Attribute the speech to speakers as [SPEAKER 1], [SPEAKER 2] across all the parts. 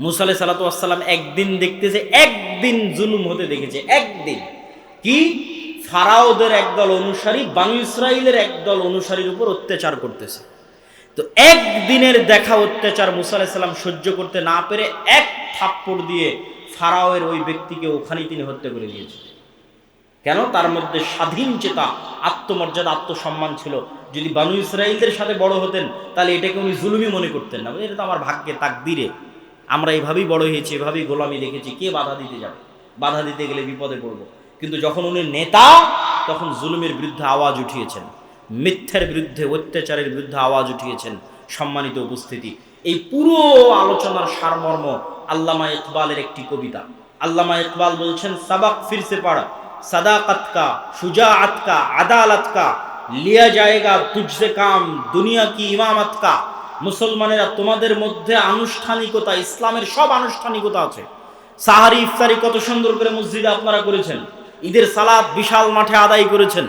[SPEAKER 1] মুসা আলাই সালাতাম একদিন দেখতেছে, একদিন জুলুম হতে দেখেছে, একদিন। কি? ফারাওদের একদল অনুসারী, বানু ইসরায়েলের একদল অনুসারীর উপর অত্যাচার করতেছে। তো একদিনের দেখা অত্যাচার মুসা আলাইসাল্লাম সহ্য করতে না পেরে এক থাপ্পড় দিয়ে ফারাওয়ের ওই ব্যক্তিকে ওখানেই তিনি হত্যা করে দিয়েছে। কেন? তার মধ্যে স্বাধীন চেতা, আত্মমর্যাদা, আত্মসম্মান ছিল। যদি বানু ইসরায়েলদের সাথে বড় হতেন, তাহলে এটাকে উনি জুলুমি মনে করতেন না। এটা তো আমার ভাগ্যে তাকদিরে। আমরা এভাবেই বড় হয়েছি, এভাবেই গোলামি দেখেছি কে বাধা দিতে যাবে? বাধা দিতে গেলে বিপদে পড়ব। কিন্তু যখন উনি নেতা, তখন জুলুমের বিরুদ্ধে আওয়াজ উঠিয়েছেন, মিথ্যার বিরুদ্ধে, অত্যাচারের বিরুদ্ধে আওয়াজ উঠিয়েছেন সম্মানিত উপস্থিতি। এই পুরো আলোচনার সারমর্ম আল্লামা ইকবালের একটি কবিতা। আল্লামা ইকবাল বলছেন, সাবাক ফিরসে পাড়া, সাদাকত কা সুজা আতকা আদাল আতকা লিয়া জায়গা তুঝসে কাম, দুনিয়া কি ইমাম আতকা মুসলমানেরা তোমাদের মধ্যে আনুষ্ঠানিকতা, ইসলামের সব আনুষ্ঠানিকতা আছে। সাহারি ইফতারি কত সুন্দর করে মসজিদে আপনারা করেছেন। ঈদের সালাদ বিশাল মাঠে আদায় করেছেন।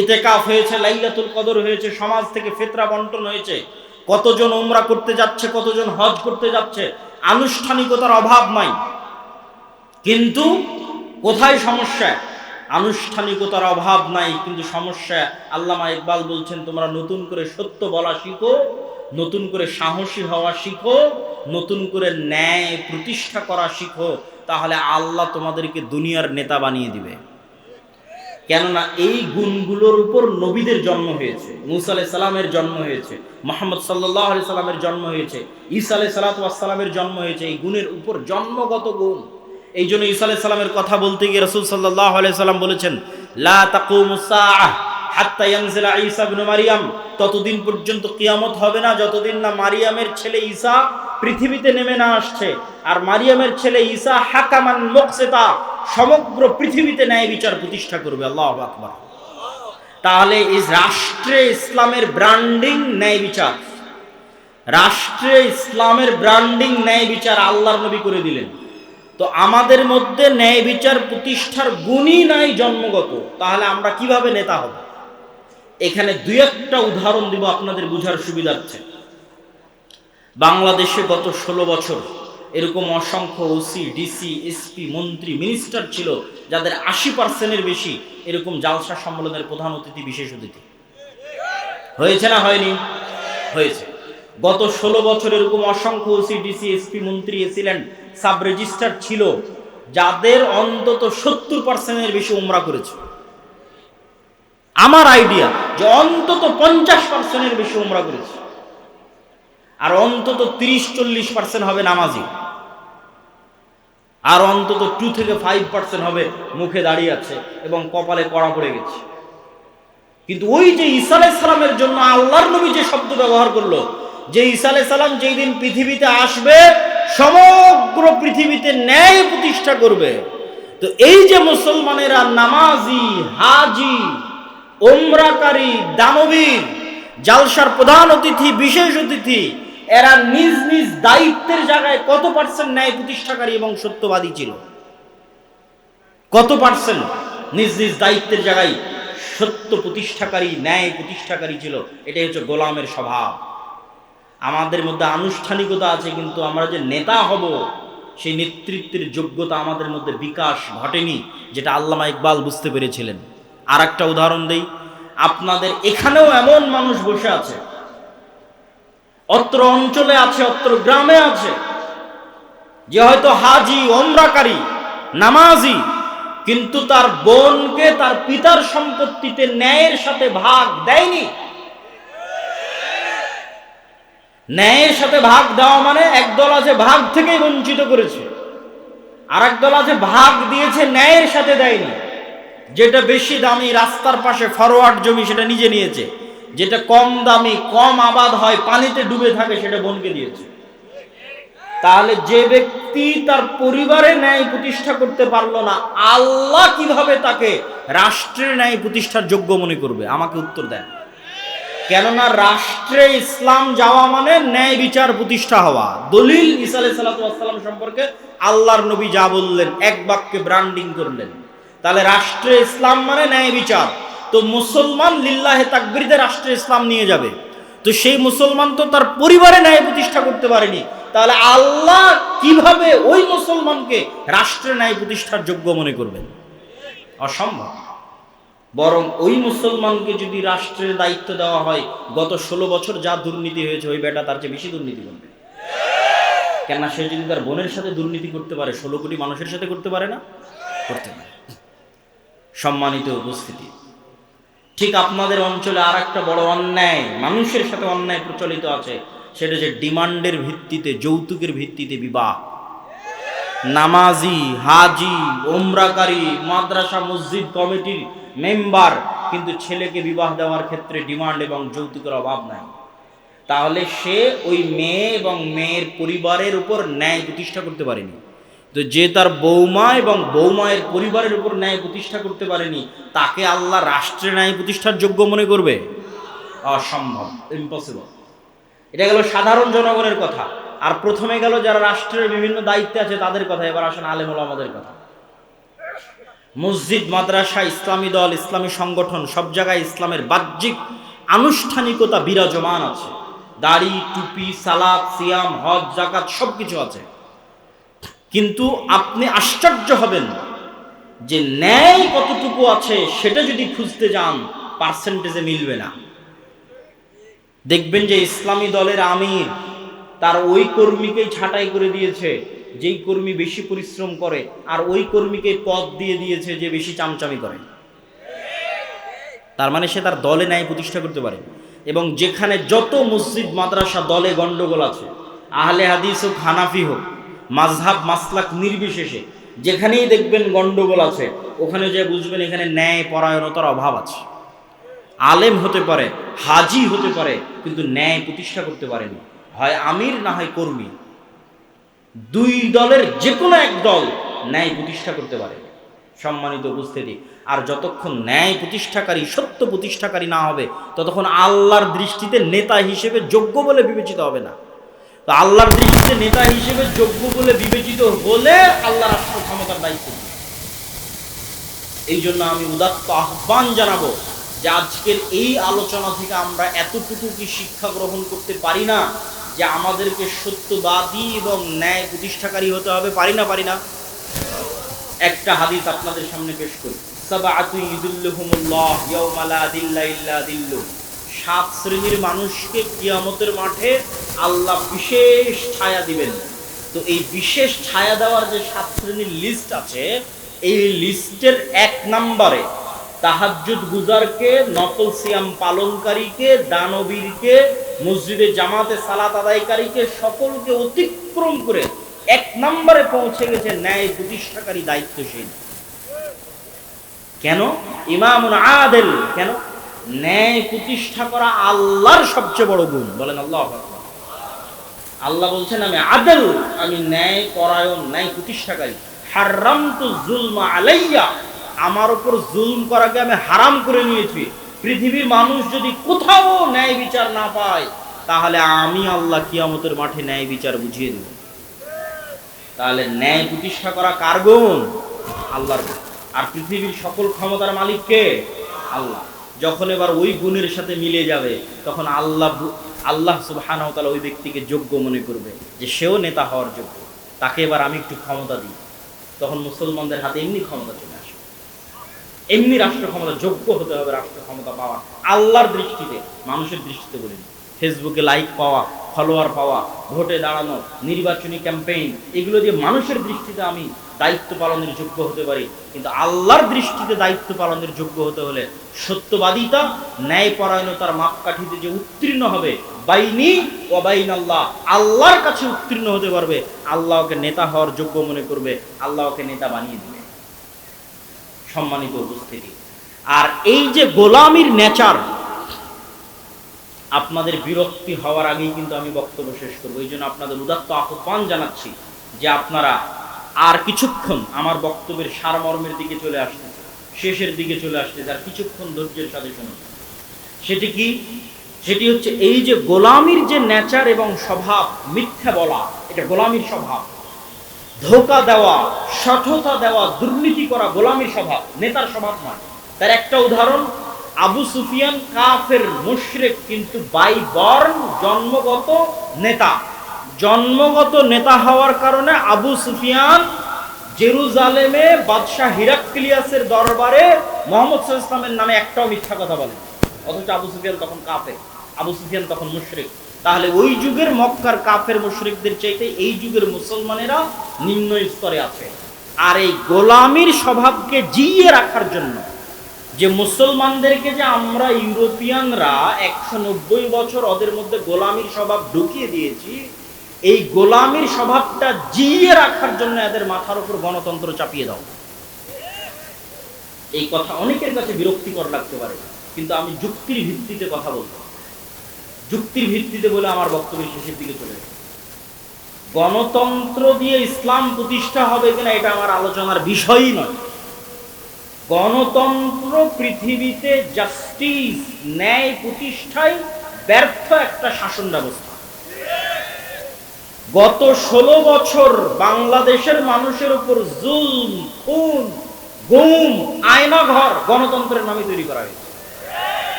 [SPEAKER 1] ইতেকাফ হয়েছে, লাইলাতুল কদর হয়েছে, সমাজ থেকে ফেতরা বন্টন হয়েছে। কতজন ওমরা করতে যাচ্ছে, কতজন হজ করতে যাচ্ছে, আনুষ্ঠানিকতার অভাব নাই। কিন্তু কোথায় সমস্যা? আনুষ্ঠানিকতার অভাব নাই, কিন্তু সমস্যা আল্লামা ইকবাল বলছেন, তোমরা নতুন করে সত্য বলা শিখো। নতুন করে সাহসী হওয়া শিখো, নতুন করে ন্যায় প্রতিষ্ঠা করা শিখো, তাহলে আল্লাহ তোমাদেরকে দুনিয়ার নেতা বানিয়ে দিবে। কেননা এই গুণগুলোর উপর নবীদের জন্ম হয়েছে, মুসা আলাই সালামের জন্ম হয়েছে, মোহাম্মদ সাল্লাহ আলি সাল্লামের জন্ম হয়েছে, ঈসা আলাই সালাতামের জন্ম হয়েছে, এই গুণের উপর জন্মগত গুণ। এই জন্য ঈসা আলাই সাল্লামের কথা বলতে গিয়ে রসুল সাল্লাহ আলাই সাল্লাম বলেছেন, লা তাকুমুসাআহ হাত্তা ইয়ানজিলা ঈসা মারিয়াম। ততদিন পর্যন্ত কিয়ামত হবে না, যতদিন না মারিয়ামের ছেলে ঈসা পৃথিবীতে নেমে না আসছে। আর মারিয়ামের ছেলে ঈসা হাকামান মুকসিতা, সমগ্র পৃথিবীতে ন্যায় বিচার প্রতিষ্ঠা করবে, আল্লাহু আকবার। তাহলে রাষ্ট্রে ইসলামের ব্র্যান্ডিং ন্যায় বিচার। রাষ্ট্রে ইসলামের ব্র্যান্ডিং ন্যায় বিচার আল্লাহর নবী করে দিলেন। তো আমাদের মধ্যে ন্যায় বিচার প্রতিষ্ঠার গুণই নাই জন্মগত। তাহলে আমরা কীভাবে নেতা হব? এখানে দুই একটা উদাহরণ দিব আপনাদের বুঝার সুবিধার্থে। বাংলাদেশে গত ষোলো বছর এরকম অসংখ্য ওসি ডিসি এসপি মন্ত্রী মিনিস্টার ছিল, যাদের আশি পার্সেন্টের বেশি এরকম জালসা সম্মেলনের প্রধান অতিথি, বিশেষ অতিথি। হয়েছে না হয়নি? হয়েছে। গত ষোলো বছর এরকম অসংখ্য ওসি ডিসি এসপি মন্ত্রী এসিলেন্ট সাব রেজিস্ট্রার ছিল, যাদের অন্তত সত্তর পার্সেন্টের বেশি উমরা করেছে। আমার আইডিয়া যে অন্তত পঞ্চাশ পার্সেন্টের বেশি উমরা করেছে। আর অন্তত তিরিশ চল্লিশ পার্সেন্ট হবে নামাজি। আর অন্তত টু থেকে ফাইভ পার্সেন্ট হবে মুখে দাঁড়িয়ে আছে এবং কপালে কড়া পড়ে গেছে। কিন্তু ওই যে ঈসা সালামের জন্য আল্লাহর নবী যে শব্দ ব্যবহার করল, যে ঈসা সালাম যেই দিন পৃথিবীতে আসবে, সমগ্র পৃথিবীতে ন্যায় প্রতিষ্ঠা করবে, তো এই যে মুসলমানেরা নামাজি, হাজি ওমরাকারী দানবীর জালসার প্রধান অতিথি, বিশেষ অতিথি, এরা নিজ নিজ দায়িত্বের জায়গায় কত পার্সেন্ট ন্যায় প্রতিষ্ঠাকারী এবং সত্যবাদী ছিল? কত পার্সেন্ট নিজ নিজ দায়িত্বের জায়গায় সত্য প্রতিষ্ঠাকারী, ন্যায় প্রতিষ্ঠাকারী ছিল? এটাই হচ্ছে গোলামের স্বভাব। আমাদের মধ্যে আনুষ্ঠানিকতা আছে, কিন্তু আমরা যে নেতা হব, সেই নেতৃত্বের যোগ্যতা আমাদের মধ্যে বিকাশ ঘটেনি, যেটা আল্লামা ইকবাল বুঝতে পেরেছিলেন। আর একটা উদাহরণ দিই। আপনাদের এখানেও এমন মানুষ বসে আছে। অত্র অঞ্চলে আছে, অত্র গ্রামে আছে। যে হয়তো হাজি, ওমরাকারী, নামাজি, কিন্তু তার বোনকে, তার পিতার সম্পত্তিতে ন্যায়ের সাথে ভাগ দেয়নি। ন্যায়ের সাথে ভাগ দেওয়া মানে একদল আছে ভাগ থেকেই বঞ্চিত করেছে। আর একদল আছে ভাগ দিয়েছে, ন্যায়ের সাথে দেয়নি। যেটা বেশি দামি রাস্তার পাশে ফরওয়ার্ড জমি সেটা নিজে নিয়েছে। যেটা কম দামি, কম আবাদ হয়, পানিতে ডুবে থাকে সেটা বোনকে দিয়েছে। তাহলে যে ব্যক্তি তার পরিবারে ন্যায় প্রতিষ্ঠা করতে পারল না, আল্লাহ কীভাবে তাকে রাষ্ট্রের ন্যায় প্রতিষ্ঠার যোগ্য মনে করবে? আমাকে উত্তর দেন। কেননা রাষ্ট্রে ইসলাম যাওয়া মানে ন্যায় বিচার প্রতিষ্ঠা হওয়া। দলিল ইসা সালাম সম্পর্কে আল্লাহর নবী যা বললেন, এক বাক্যে ব্র্যান্ডিং করলেন। তাহলে রাষ্ট্রে ইসলাম মানে ন্যায় বিচার। তো মুসলমান লিল্লাহে তাকবিরদের রাষ্ট্রে ইসলাম নিয়ে যাবে। তো সেই মুসলমান তো তার পরিবারে ন্যায় প্রতিষ্ঠা করতে পারেনি। তাহলে আল্লাহ কীভাবে ওই মুসলমানকে রাষ্ট্রের ন্যায় প্রতিষ্ঠার যোগ্য মনে করবেন? অসম্ভব। বরং ওই মুসলমানকে যদি রাষ্ট্রের দায়িত্ব দেওয়া হয়, গত ষোলো বছর যা দুর্নীতি হয়েছে, ওই বেটা তার চেয়ে বেশি দুর্নীতি করবে। কেননা সে যদি তার বোনের সাথে দুর্নীতি করতে পারে, ষোলো কোটি মানুষের সাথে করতে পারে না? করতে পারে। সম্মানিত উপস্থিতি। ঠিক আপনাদের অঞ্চলে আর একটা বড় অন্যায়, মানুষের সাথে অন্যায় প্রচলিত আছে, সেটা যে ডিমান্ডের ভিত্তিতে, যৌতুকের ভিত্তিতে বিবাহ। নামাজি, হাজি, ওমরাকারী, মাদ্রাসা, মসজিদ, কমিটির মেম্বার, কিন্তু ছেলেকে বিবাহ দেওয়ার ক্ষেত্রে ডিমান্ড এবং যৌতুকের অভাব নাই। তাহলে সে ওই মেয়ে এবং মেয়ের পরিবারের উপর ন্যায় প্রতিষ্ঠা করতে পারেনি। তো যে তার বৌমা এবং বৌমায়ের পরিবারের উপর ন্যায় প্রতিষ্ঠা করতে পারেনি, তাকে আল্লাহ রাষ্ট্রের ন্যায় প্রতিষ্ঠার যোগ্য মনে করবে? অসম্ভব ইম্পসিবল এটা গেল সাধারণ জনগণের কথা। আর প্রথমে গেল যারা রাষ্ট্রের বিভিন্ন দায়িত্বে আছে তাদের কথা, এবার আসেন আলেমুল আমাদের কথা। মসজিদ, মাদ্রাসা, ইসলামী দল, ইসলামী সংগঠন, সব জায়গায় ইসলামের বাহ্যিক আনুষ্ঠানিকতা বিরাজমান আছে। দাড়ি, টুপি সালাদ সিয়াম, হজ জাকাত সব কিছু আছে। কিন্তু আপনি আশ্চর্য হবেন যে ন্যায় কতটুকু আছে সেটা যদি খুঁজতে যান, পার্সেন্টেজে মিলবে না। দেখবেন যে ইসলামী দলের আমির তার ওই কর্মীকেই ছাঁটাই করে দিয়েছে, যেই কর্মী বেশি পরিশ্রম করে, আর ওই কর্মীকে পদ দিয়ে দিয়েছে যে বেশি চামচামি করে। তার মানে সে তার দলে ন্যায় প্রতিষ্ঠা করতে পারে। এবং যেখানে যত মসজিদ, মাদ্রাসা, দলে গন্ডগোল আছে, আহলে হাদিস হোক, হানাফি হোক মাঝহাব, মাসলাক নির্বিশেষে। যেখানেই দেখবেন গন্ডগোল আছে, ওখানে যে বুঝবেন এখানে ন্যায় পরায়ণতার অভাব আছে। আলেম হতে পারে, হাজি হতে পারে, কিন্তু ন্যায় প্রতিষ্ঠা করতে পারেনি। হয় আমির না হয় কর্মী। দুই দলের যে কোনো এক দল ন্যায় প্রতিষ্ঠা করতে পারে। সম্মানিত উপস্থিতি, আর যতক্ষণ ন্যায় প্রতিষ্ঠাকারী, সত্য প্রতিষ্ঠাকারী না হবে, ততক্ষণ আল্লাহর দৃষ্টিতে নেতা হিসেবে যোগ্য বলে বিবেচিত হবে না। আল্লাহর দৃষ্টিতে নেতা হিসেবে যোগ্য বলে বিবেচিত হলে আল্লাহ রাষ্ট্র ক্ষমতার দায়িত্ব। এই জন্য আমি উদাত্ত আহ্বান জানাব যে আজকের এই আলোচনা থেকে আমরা এতটুকু কি শিক্ষা গ্রহণ করতে পারি না যে আমাদেরকে সত্যবাদী এবং ন্যায় প্রতিষ্ঠাকারী হতে হবে? পারি না পারি না। একটা হাদিস আপনাদের সামনে পেশ করি। সাবাআতু ইদুল্লুহুমুল্লাহ ইয়াউমা লা দিল্লা ইল্লা দিল্লু। সাত শ্রেণির মানুষকে কিয়ামতের মাঠে আল্লাহ বিশেষ ছায়া দিবেন। তো এই বিশেষ ছায়া দেওয়ার যে সাত শ্রেণির লিস্ট আছে, এই লিস্টের এক নম্বরে তাহাজ্জুদ গুজারকে, নকল সিয়াম পালনকারীকে, দানবীরকে, মসজিদে জামাতে সালাত আদায়কারীকে সকলকে অতিক্রম করে এক নম্বরে পৌঁছে গেছে ন্যায় প্রতিষ্ঠাকারী দায়িত্বশীল। কেন? ইমামুন আদেল। কেন? ন্যায় প্রতিষ্ঠা করা আল্লাহর সবচেয়ে বড় গুণ। বলেন আল্লাহ আল্লাহ বলছেন, আমি আদেল, আমি ন্যায় পরায়ণ, ন্যায় প্রতিষ্ঠাকারী। হারাম তো জুলমা আলাইয়া। আমার উপর জুলম করাকে আমি হারাম করে নিয়েছি। পৃথিবীর মানুষ যদি কোথাও ন্যায় বিচার না পায়, তাহলে আমি আল্লাহ কিয়ামতের মাঠে ন্যায় বিচার বুঝিয়ে দেব। তাহলে ন্যায় প্রতিষ্ঠা করা কার গুণ? আল্লাহর আর পৃথিবীর সকল ক্ষমতার মালিক কে? আল্লাহ। যখন এবার ওই গুণের সাথে মিলে যাবে, তখন আল্লাহ আল্লাহ সুবহানাহু ওই ব্যক্তিকে যোগ্য মনে করবে যে সেও নেতা হওয়ার যোগ্য। তাকে এবার আমি একটু ক্ষমতা দিই। তখন মুসলমানদের হাতে এমনি ক্ষমতা চলে আসে। এমনি রাষ্ট্র ক্ষমতা, যোগ্য হতে হবে রাষ্ট্র ক্ষমতা পাওয়া। আল্লাহর দৃষ্টিতে, মানুষের দৃষ্টিতে বলিনি ফেসবুকে লাইক পাওয়া ফলোয়ার পাওয়া, ভোটে দাঁড়ানো, নির্বাচনী ক্যাম্পেইন এগুলো দিয়ে মানুষের দৃষ্টিতে আমি দায়িত্ব পালনের যোগ্য হতে পারি। কিন্তু আল্লাহর দৃষ্টিতে দায়িত্ব পালনের যোগ্য হতে হলে সত্যবাদিতা ন্যায় পরায়ণতার মাপকাঠিতে যে উত্তীর্ণ হবে, বাইনি ও বাইন আল্লাহ আল্লাহর কাছে উত্তীর্ণ হতে পারবে আল্লাহকে নেতা হওয়ার যোগ্য মনে করবে আল্লাহকে নেতা বানিয়ে দেবে। সম্মানিত উপস্থিতি। আর এই যে গোলামির নেচার আপনাদের বিরক্তি হওয়ার আগেই কিন্তু আমি বক্তব্য শেষ করব। এই জন্য আপনাদের উদাত্ত আহ্বান জানাচ্ছি যে আপনারা আর কিছুক্ষণ আমার বক্তব্যের সারমর্মের দিকে চলে আসতেছে শেষের দিকে চলে আসতেছে আর কিছুক্ষণ ধৈর্যের সাথে শুনুন। সেটি কি? সেটি হচ্ছে এই যে গোলামির যে নেচার এবং স্বভাব, মিথ্যা বলা, এটা গোলামির স্বভাব। ধোকা দেওয়া, সঠতা দেওয়া, দুর্নীতি করা গোলামির স্বভাব, নেতার স্বভাব নয়। তার একটা উদাহরণ আবু সুফিয়ান কাফের মুশরেক কিন্তু বাই বর্ণ জন্মগত নেতা। জন্মগত নেতা হওয়ার কারণে আবু সুফিয়ান জেরুজালেমে বাদশাহ হিরাক্লিয়াসের দরবারে মোহাম্মদ ইসলামের নামে একটাও মিথ্যা কথা বলে। অথচ আবু সুফিয়ান তখন কাফে আবু সুফিয়ান তখন মুশরেক। তাহলে ওই যুগের মক্কার কাফের মুশরিকদের চাইতে এই যুগের মুসলমানেরা নিম্ন স্তরে আছে। আর এই গোলামির স্বভাবকে জিইয়ে রাখার জন্য যে মুসলমানদেরকে যে আমরা ইউরোপিয়ানরা একশো নব্বই বছর ওদের মধ্যে গোলামির স্বভাব ঢুকিয়ে দিয়েছি, এই গোলামির স্বভাবটা জিইয়ে রাখার জন্য এদের মাথার উপর গণতন্ত্র চাপিয়ে দাও। এই কথা অনেকের কাছে বিরক্তিকর লাগতে পারে, কিন্তু আমি যুক্তির ভিত্তিতে কথা বলব। যুক্তির ভিত্তিতে বলে আমার বক্তব্যের শেষের দিকে চলে যাবে গণতন্ত্র দিয়ে ইসলাম প্রতিষ্ঠা হবে কিনা এটা আমার আলোচনার বিষয়ই নয়। গণতন্ত্র পৃথিবীতে জাস্টিস ন্যায় প্রতিষ্ঠায় ব্যর্থ একটা শাসন ব্যবস্থা। গত ষোলো বছর বাংলাদেশের মানুষের উপর জুল খুন, গুম, আয়নাঘর গণতন্ত্রের নামে তৈরি করা হয়েছে।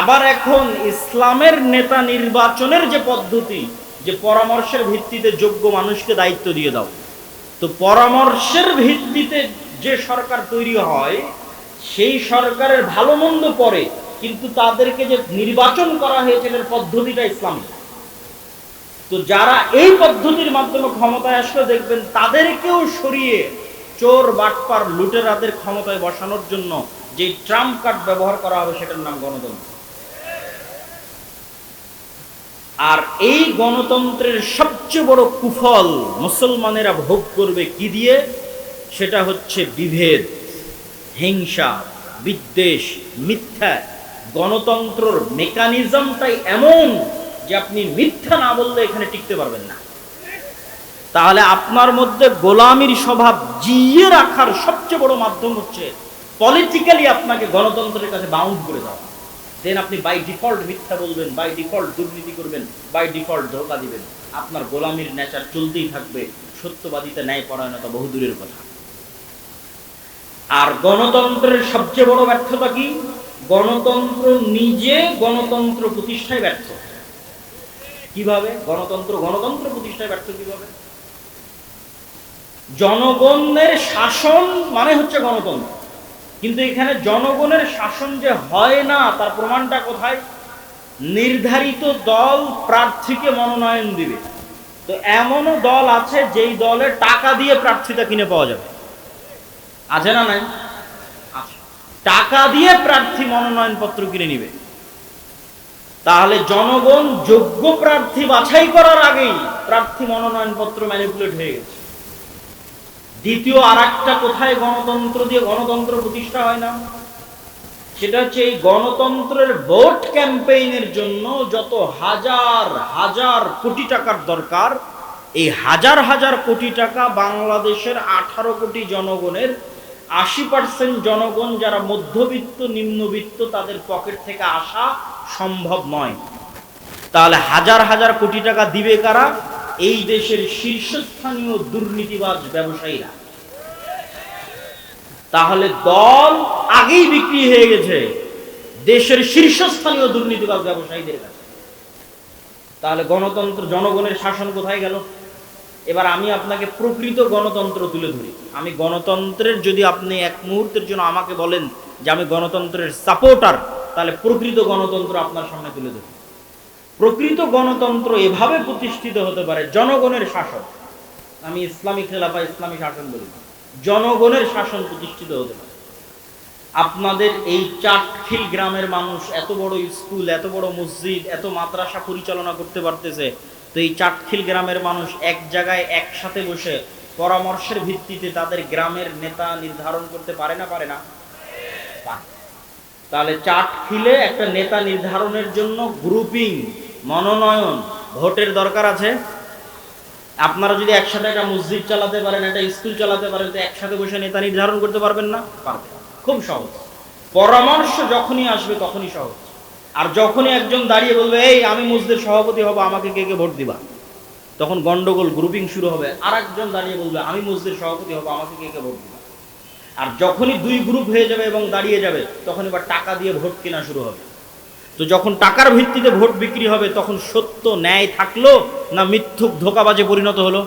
[SPEAKER 1] আবার এখন ইসলামের নেতা নির্বাচনের যে পদ্ধতি, যে পরামর্শের ভিত্তিতে যোগ্য মানুষকে দায়িত্ব দিয়ে দাও, তো পরামর্শের ভিত্তিতে যে সরকার তৈরি হয়, সেই সরকারের ভালো মন্দ পরে কিন্তু তাদেরকে যে নির্বাচন করা হয়েছে এর পদ্ধতিটা ইসলামিক তো যারা এই পদ্ধতির মাধ্যমে ক্ষমতায় আসলে, দেখবেন তাদেরকেও সরিয়ে চোর, বাটপার, লুটেরাদের ক্ষমতায় বসানোর জন্য যে ট্রাম্প কার্ড ব্যবহার করা হবে, সেটার নাম গণতন্ত্র। আর এই গণতন্ত্রের সবচেয়ে বড় কুফল মুসলমানেরা ভোগ করবে কি দিয়ে? সেটা হচ্ছে বিভেদ, হিংসা, বিদ্বেষ, মিথ্যা। গণতন্ত্রর মেকানিজমটাই এমন যে আপনি মিথ্যা না বললে এখানে টিকতে পারবেন না। তাহলে আপনার মধ্যে গোলামির স্বভাব জিয়ে রাখার সবচেয়ে বড় মাধ্যম হচ্ছে পলিটিক্যালি আপনাকে গণতন্ত্রের কাছে বাউন্ড করে দেওয়া। দেন আপনি বাই ডিফল্ট মিথ্যা বলবেন বাই ডিফল্ট দুর্নীতি করবেন বাই ডিফল্ট ধোকা দিবেন। আপনার গোলামির নেচার চলতেই থাকবে। সত্যবাদিতা ন্যায় পরায়ণতা বহুদূরের কথা। আর গণতন্ত্রের সবচেয়ে বড় ব্যর্থতা কি? গণতন্ত্র নিজে গণতন্ত্র প্রতিষ্ঠায় ব্যর্থ। কীভাবে? গণতন্ত্র গণতন্ত্র প্রতিষ্ঠায় ব্যর্থ কীভাবে? জনগণের শাসন মানে হচ্ছে গণতন্ত্র। কিন্তু এখানে জনগণের শাসন যে হয় না, তার প্রমাণটা কোথায়? নির্ধারিত দল প্রার্থীকে মনোনয়ন দিবে। তো এমনও দল আছে যেই দলে টাকা দিয়ে প্রার্থীটা কিনে পাওয়া যাবে। আছে না নাই? টাকা দিয়ে প্রার্থী মনোনয়ন পত্র কিনে নিবে। তাহলে জনগণ যোগ্য প্রার্থী বাছাই করার আগেই প্রার্থী মনোনয়ন পত্র ম্যানিপুলেট হয়ে গেছে। দ্বিতীয় আর কোথায় গণতন্ত্র দিয়ে গণতন্ত্র প্রতিষ্ঠা হয় না? সেটা হচ্ছে এই গণতন্ত্রের ভোট ক্যাম্পেইনের জন্য যত হাজার হাজার কোটি টাকার দরকার, এই হাজার হাজার কোটি টাকা বাংলাদেশের আঠারো কোটি জনগণের আশি পার্সেন্ট জনগণ যারা মধ্যবিত্ত, নিম্নবিত্ত, তাদের পকেট থেকে আসা সম্ভব নয়। তাহলে হাজার হাজার কোটি টাকা দিবে কারা? এই দেশের শীর্ষস্থানীয় দুর্নীতিবাজ ব্যবসায়ীরা। তাহলে দল আগেই বিক্রি হয়ে গেছে দেশের শীর্ষস্থানীয় দুর্নীতিবাজ ব্যবসায়ীদের কাছে। তাহলে গণতন্ত্র, জনগণের শাসন কোথায় গেল? এবার আমি আপনাকে প্রকৃত গণতন্ত্র তুলে ধরি। আমি গণতন্ত্রের যদি আপনি এক মুহূর্তের জন্য আমাকে বলেন যে আমি গণতন্ত্রের সাপোর্টার তাহলে প্রকৃত গণতন্ত্র আপনার সামনে তুলে ধরি। প্রকৃত গণতন্ত্র এভাবে প্রতিষ্ঠিত হতে পারে, জনগণের শাসন। আমি ইসলামী খেলাফা, ইসলামী শাসন বলি। জনগণের শাসন প্রতিষ্ঠিত হতে পারে। আপনাদের এই চাটখিল গ্রামের মানুষ এত বড় স্কুল, এত বড় মসজিদ, এত মাদ্রাসা পরিচালনা করতে পারতেছে। তো এই চাটখিল গ্রামের মানুষ এক জায়গায় একসাথে বসে পরামর্শের ভিত্তিতে তাদের গ্রামের নেতা নির্ধারণ করতে পারে না পারে না? তাহলে চাটখিলে একটা নেতা নির্ধারণের জন্য গ্রুপিং মনোনয়ন, ভোটের দরকার আছে? আপনারা যদি একসাথে একটা মসজিদ চালাতে পারেন, একটা স্কুল চালাতে পারেন, তো একসাথে বসে নেতা নির্ধারণ করতে পারবেন না? পারবেন। খুব সহজ। পরামর্শ যখনই আসবে তখনই সহজ। আর যখনই একজন দাঁড়িয়ে বলবে, এই, আমি মসজিদের সভাপতি হব, আমাকে কে কে ভোট দিবা? তখন গন্ডগোল গ্রুপিং শুরু হবে। আর একজন দাঁড়িয়ে বলবে, আমি মসজিদের সভাপতি হব, আমাকে কে কে ভোট দিবা? আর যখনই দুই গ্রুপ হয়ে যাবে এবং দাঁড়িয়ে যাবে, তখন এবার টাকা দিয়ে ভোট কেনা শুরু হবে। তো যখন টাকার ভিত্তিতে ভোট বিক্রি হবে, তখন সত্য ন্যায় থাকল না মিথ্যুক ধোকাবাজে পরিণত হলো?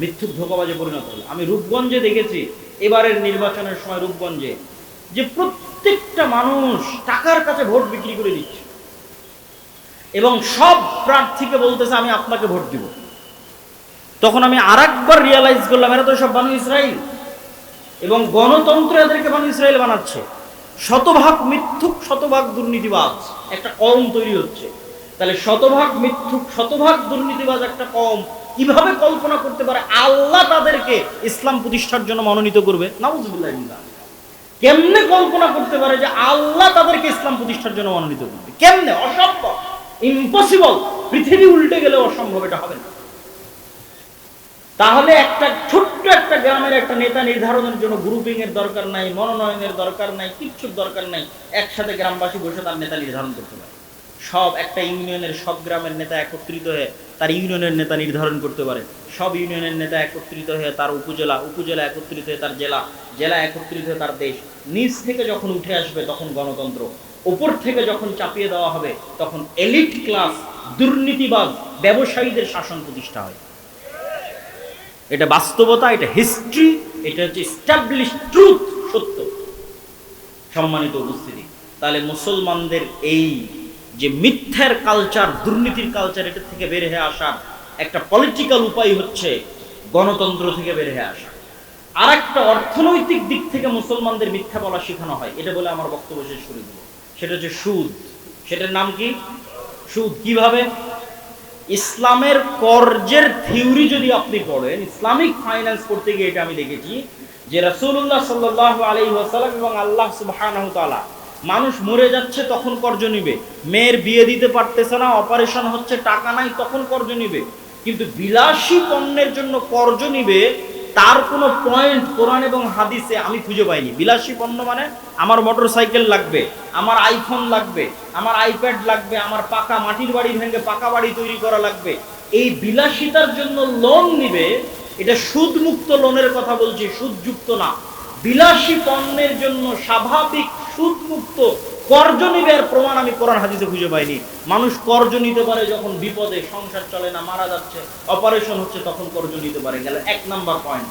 [SPEAKER 1] মিথ্যুক ধোকাবাজে পরিণত হলো। আমি রূপগঞ্জে দেখেছি, এবারের নির্বাচনের সময় রূপগঞ্জে যে প্রত্যেকটা মানুষ টাকার কাছে ভোট বিক্রি করে দিচ্ছে। এবং সব প্রার্থীকে বলতেছে, আমি আপনাকে ভোট দিব। তখন আমি আর একবার রিয়ালাইজ করলাম, এরা তো সব বানু ইসরায়েল এবং গণতন্ত্র এদেরকে বানু ইসরায়েল বানাচ্ছে। শতভাগ মিথ্যুক, শতভাগ দুর্নীতিবাজ একটা কম তৈরি হচ্ছে। তাহলে শতভাগ মিথ্যুক, শতভাগ দুর্নীতিবাজ একটা কম কীভাবে কল্পনা করতে পারে আল্লাহ তাদেরকে ইসলাম প্রতিষ্ঠার জন্য মনোনীত করবে? নাউজুবিল্লাহ কেমনে কল্পনা করতে পারে যে আল্লাহ তাদেরকে ইসলাম প্রতিষ্ঠার জন্য মনোনীত করবে? কেমনে? অসম্ভব। ইম্পসিবল পৃথিবী উল্টে গেলে অসম্ভব, এটা হবে না। তাহলে একটা ছোট্ট একটা গ্রামের একটা নেতা নির্ধারণের জন্য গ্রুপিং এর দরকার নাই, মনোনয়নের দরকার নাই, কিচ্ছুর দরকার নাই, একসাথে গ্রামবাসী বসে তার নেতা নির্ধারণ করতে পারে। সব একটা ইউনিয়নের সব গ্রামের নেতা একত্রিত হয়ে তার ইউনিয়নের নেতা নির্ধারণ করতে পারে। সব ইউনিয়নের নেতা একত্রিত হয়ে তার উপজেলা উপজেলা একত্রিত হয়ে তার জেলা জেলা একত্রিত হয়ে তার দেশ। নিচ থেকে যখন উঠে আসবে তখন গণতন্ত্র। উপর থেকে যখন চাপিয়ে দেওয়া হবে তখন এলিট ক্লাস, দুর্নীতিবাজ ব্যবসায়ীদের শাসন প্রতিষ্ঠা হয়। এটা বাস্তবতা, এটা হিস্ট্রি এটা হচ্ছে স্টাবলিশ ট্রুথ সত্য। সম্মানিত উপস্থিতি। তাহলে মুসলমানদের এই যে মিথ্যার কালচার দুর্নীতির কালচার এটা থেকে বের হয়ে আসার একটা পলিটিক্যাল উপায় হচ্ছে গণতন্ত্র থেকে বের হয়ে আসা। আর একটা অর্থনৈতিক দিক থেকে মুসলমানদের মিথ্যা বলা শেখানো হয়, এটা বলে আমার বক্তব্য শেষ করে দেবো। সেটা হচ্ছে সুদ। সেটার নাম কি? সুদ কীভাবে? ইসলামের কর্জের থিওরি যদি আপনি পড়েন, ইসলামিক ফাইন্যান্স করতে গিয়ে এটা আমি দেখেছি যে রাসূলুল্লাহ সাল্লাল্লাহু আলাইহি ওয়াসাল্লাম এবং আল্লাহ তাআলা মানুষ মরে যাচ্ছে তখন কর্জ নিবে। মেয়ের বিয়ে দিতে পারতেছে না, অপারেশন হচ্ছে, টাকা নাই, তখন কর্জ নিবে। কিন্তু বিলাসী পণ্যের জন্য কর্জ নিবে, তার কোনো পয়েন্ট কোরআন এবং হাদিসে আমি খুঁজে পাইনি। বিলাসী পণ্য মানে আমার মোটর সাইকেল লাগবে, আমার আইফোন লাগবে, আমার আইপ্যাড লাগবে, আমার পাকা মাটির বাড়ি ভেঙে পাকা বাড়ি তৈরি করা লাগবে। এই বিলাসিতার জন্য লোন নিবে, এটা সুদমুক্ত লোনের কথা বলছি, সুদযুক্ত না। বিলাসী পণ্যের জন্য স্বাভাবিক সুদমুক্ত কর্জ নিবে প্রমাণ আমি কোরআন হাদিসে খুঁজে পাইনি। মানুষ কর্জ নিতে পারে যখন বিপদে, সংসার চলে না, মারা যাচ্ছে, অপারেশন হচ্ছে, তখন কর্জ নিতে পারে। গেল এক নাম্বার পয়েন্ট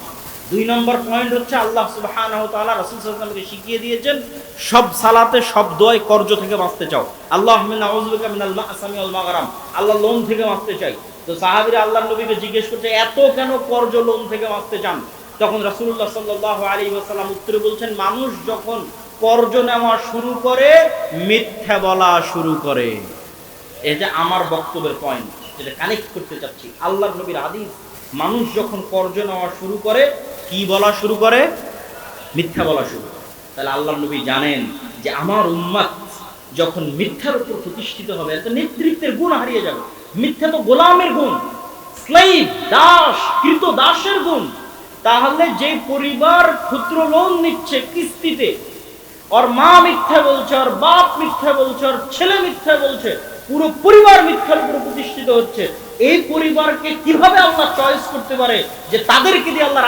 [SPEAKER 1] দুই নম্বর পয়েন্ট হচ্ছে আল্লাহ তাআলা রাসূল শিখিয়ে দিয়েছেন, সব সালাতে, সব দোয়ায় কর্জ থেকে বাঁচতে চাও। আল্লাহ মাগরাম। আল্লাহ লোন থেকে বাঁচতে চাই। তো সাহাবীরা আল্লাহ নবীকে জিজ্ঞেস করছে, এত কেন কর্জ লোন থেকে বাঁচতে চান? তখন রাসূলুল্লাহ সাল্লাল্লাহু আলাইহি ওয়াসাল্লাম উত্তরে বলছেন, মানুষ যখন কর্জ নেওয়া শুরু করে, মিথ্যা বলা শুরু করে। এটা আমার বক্তব্যের পয়েন্ট যেটা কানেক্ট করতে চাচ্ছি, আল্লাহর নবীর মানুষ যখন কর্জ নেওয়া শুরু করে, কি বলা শুরু করে? মিথ্যা বলা শুরু তাহলে আল্লাহর নবী জানেন যে আমার উম্মাত যখন মিথ্যার উপর প্রতিষ্ঠিত হবে, এত নেতৃত্বের গুণ হারিয়ে যাবে। মিথ্যা তো গোলামের গুণ দাস, কৃত দাসের গুণ। তাহলে যে পরিবার ক্ষুদ্র লোন নিচ্ছে কিস্তিতে ওর মা মিথ্যা বলছে, ওর বাপ মিথ্যা বলছে, ওর ছেলে মিথ্যা বলছে, পুরো পরিবার মিথ্যার উপরে প্রতিষ্ঠিত হচ্ছে। এই পরিবারকে কীভাবে আল্লাহ চয়েস করতে পারে যে তাদেরকে দিয়ে আল্লাহ